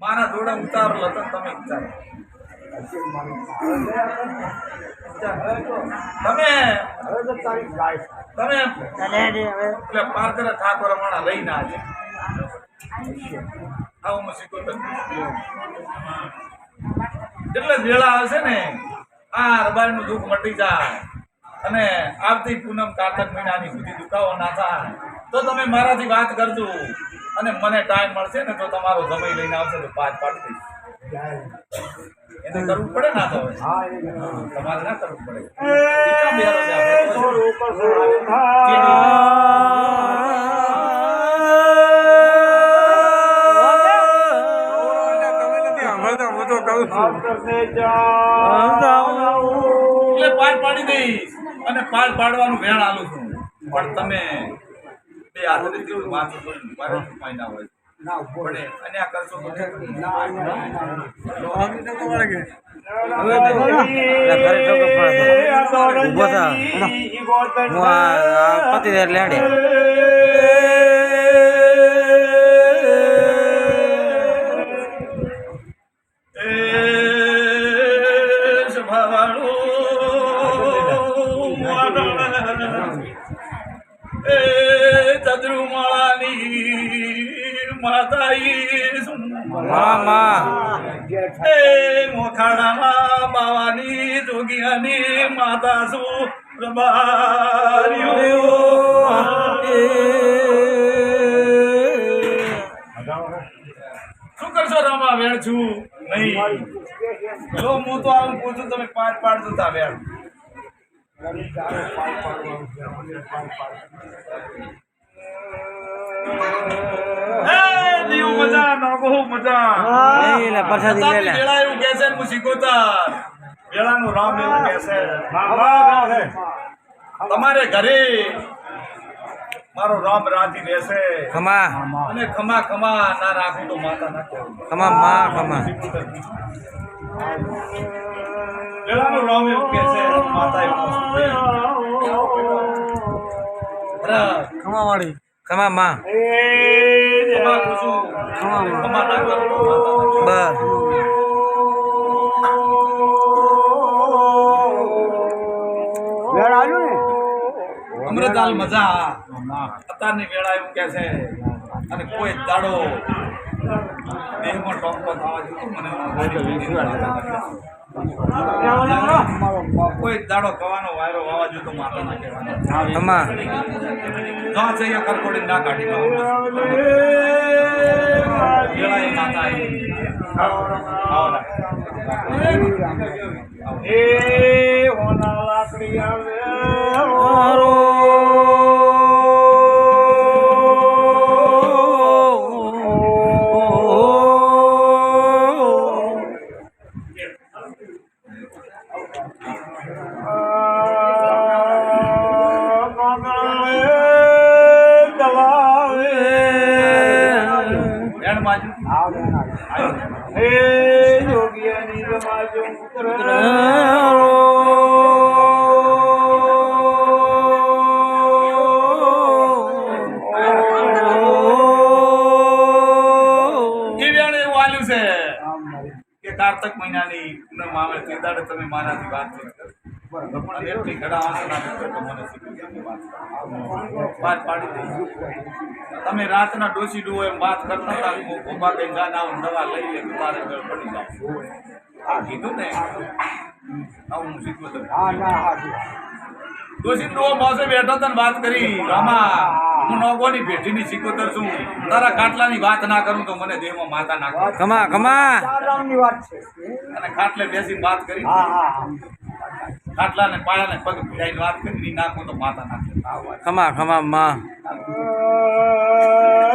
મારા જોડે ઉતાર લતો તમે ઉતારો. તમે તમે એટલે ઠાકોર અમારા લઈને આજે. આવું હું શીખું એટલે વેળા આવશે ને આ રબારીનું દુઃખ મટી જાય. અને આવતી પૂનમ કાર્તક મહિનાની સુધી દુખાવો ના થાય. તો તમે મારાથી વાત કરજો. અને મને ટાઈમ મળશે ને તો તમારો સમય લઈને આવશે તો પાંચ પાડી દઈશ એને કરવું પડે ના તો તમારે ના કરવું પડે. કેટલા બેરો છે આપણે? એટલે પાર પાડી દઈશ. અને પાર પાડવાનું વેણ આલું છું. પણ તમે જેવું માથું જોઈને મારે છુપાઈ ના હોય પડે અને આ કરશો તો ઊભો થા. પતિ લેડે ચંદ્રુમાળાની માતાઈ. મામા મોખાડામાં બાવાની જોગિયાની માતા શું શું કરશો રામા વેણ છું? નહીં. જો હું તો આવું પૂછું તમે પાંચ પાડજો તા વેણ. મજા નાગો મજા. લે પ્રસાદી લઈ લે વેળા એવું કહે છે ને હું શીખોતાર વેળાનું રામ એવું કહે છે. તમારે ઘરે મારો રામ રાજી રહેશે. ખમા. અને ખમા ખમા ના રાખું તો માતા ના ખમા મા ખમા. વેળાનું રામ એવું કહે છે માતા એવું. ખમા વાળી ખમા માં. બસ અમૃતાલ મજા અત્યારની વેળા એવું કે છે. અને કોઈ દાડો દેહમાં ટોંકો થવા મને કોઈ દાડો કવાનો વાયરો વાવા જો તો માતા ના કહેવાનો. અમા જા જઈએ કરકોડી ના કાઢી. વેળા એ હોના લાકડી આવો. વેણ બાજુ. આલ્યું છે કે કારતક મહિનાની પૂનમ આવે તે દાડે તમે મારાથી વાતચીત કરો પણ એટલી ઘડા આંસુના નીકળે તો મને વાત પાડી દઈ તમે રાતના ડોસી ડો એમ વાત કરતા હતા હું ઊભા કઈ જાન આવું દવા લઈ લે તારે મેળ પડી જાવ. હા કીધું ને? હા હું શીખવું હા ડોસી ડો પાસે બેઠો તને વાત કરી. રામા હું નોગોની ભેટીની શીખોતર છું. તારા ખાટલાની વાત ના કરું તો મને દેહમાં માતા ના ખમા ખમા અને ખાટલે બેસીને વાત કરી. ખાટલા ને પાયા ને પગ ભીડાઈને વાત કરી નાખો તો માતા નાખે. ખમા ખમા માં.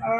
પૂછું